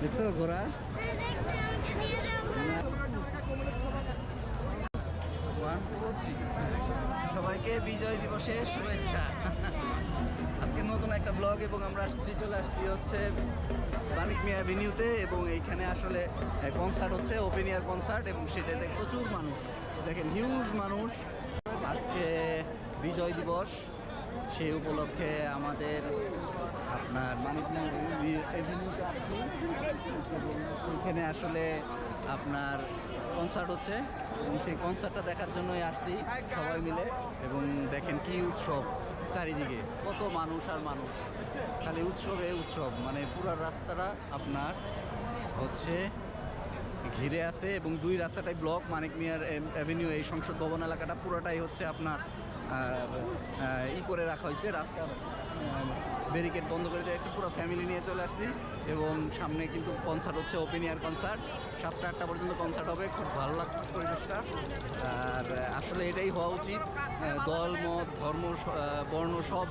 늑서 아? 음. 고라? সবাইকে বিজয় দিবসের শুভেচ্ছা। আজকে নতুন একটা ব্লগ এবং আমরা আসছি, চলে আসছি হচ্ছে বানিক মিয়া অ্যাভিনিউতে এবং এইখানে আসলে কনসার্ট হচ্ছে ওপেন ইয়ার কনসার্ট এবং সেটাতে প্রচুর মানুষ। দেখেন হিউজ মানুষ। আজকে বিজয় দিবস সেই উপলক্ষে আমাদের আপনার মানিক মিয়া ওইখানে আসলে আপনার কনসার্ট হচ্ছে এবং সেই কনসার্টটা দেখার জন্যই আসছি সবাই মিলে এবং দেখেন কি উৎসব চারিদিকে। কত মানুষ আর মানুষ। খালি উৎসবে উৎসব মানে পুরো রাস্তাটা আপনার হচ্ছে ঘিরে আছে এবং দুই রাস্তাটাই ব্লক মানিক মিয়ার অ্যাভিনিউ এই সংসদ ভবন এলাকাটা পুরোটাই হচ্ছে আপনার ই করে রাখা হয়েছে রাস্তার ব্যারিকেড বন্ধ করে দেওয়া হয়েছে পুরো ফ্যামিলি নিয়ে চলে আসছি এবং সামনে কিন্তু কনসার্ট হচ্ছে ওপেন ইয়ার কনসার্ট সাতটা আটটা পর্যন্ত কনসার্ট হবে, খুব ভালো লাগছে পরিবেশটা। আর আসলে এটাই হওয়া উচিত। দল, মত, ধর্ম বর্ণ সব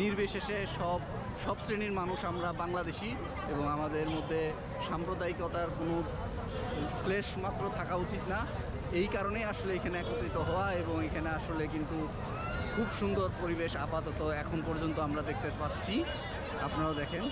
নির্বিশেষে সব সব শ্রেণির মানুষ আমরা বাংলাদেশি এবং আমাদের মধ্যে সাম্প্রদায়িকতার কোনো শ্লেষ মাত্র থাকা উচিত না। এই কারণেই আসলে এখানে একত্রিত হওয়া এবং এখানে আসলে কিন্তু খুব সুন্দর পরিবেশ আপাতত এখন পর্যন্ত আমরা দেখতে পাচ্ছি। আপনারাও দেখেন।